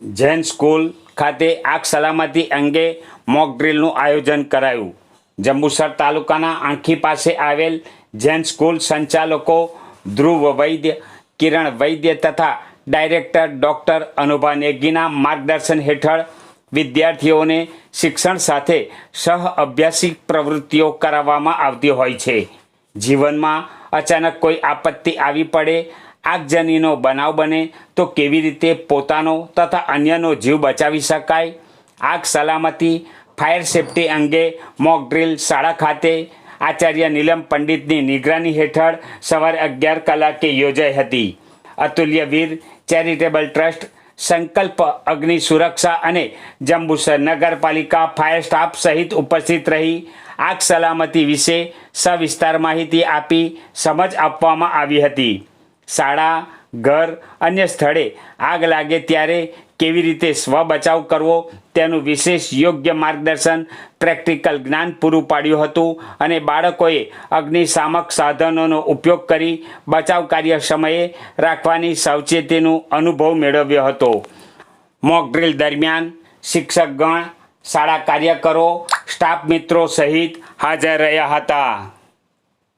Jain school ખાતે આગ સલામતી અંગે મોક ડ્રીલનું આયોજન કરાયું. જંબુસર તાલુકાના આંખી પાસે આવેલ જૈન સ્કૂલ સંચાલકો ધ્રુવ વૈદ્ય, કિરણ વૈદ્ય તથા ડાયરેક્ટર ડૉક્ટર અનુભા નેગીના માર્ગદર્શન હેઠળ વિદ્યાર્થીઓને શિક્ષણ સાથે સહ અભ્યાસિક પ્રવૃત્તિઓ કરાવવામાં આવતી હોય છે. જીવનમાં અચાનક કોઈ આપત્તિ આવી પડે આગજનીનો બનાવ બને તો કેવી રીતે પોતાનો તથા અન્યનો જીવ બચાવી શકાય? આગ સલામતી, ફાયર સેફટી અંગે મોક ડ્રીલ શાળા ખાતે આચાર્ય નીલમ પંડિતની નિગરાની હેઠળ સવારે અગિયાર કલાકે યોજાઈ હતી. અતુલ્ય વીર, ચેરિટેબલ ટ્રસ્ટ, સંકલ્પ અગ્નિ સુરક્ષા અને જંબુસર નગરપાલિકા ફાયર સ્ટાફ સહિત ઉપસ્થિત રહી આગ સલામતી વિશે સવિસ્તાર માહિતી આપી સમજ આપવામાં આવી હતી. શાળા, ઘર, અન્ય સ્થળે આગ લાગે ત્યારે કેવી રીતે સ્વ બચાવ કરવો તેનું વિશેષ યોગ્ય માર્ગદર્શન પ્રેક્ટિકલ જ્ઞાન પૂરું પાડ્યું હતું અને બાળકોએ અગ્નિશામક સાધનોનો ઉપયોગ કરી બચાવ કાર્ય સમયે રાખવાની સાવચેતીનો અનુભવ મેળવ્યો હતો. મોક ડ્રીલ દરમિયાન શિક્ષકગણ, શાળા કાર્યકરો સ્ટાફ મિત્રો સહિત હાજર રહ્યા હતા.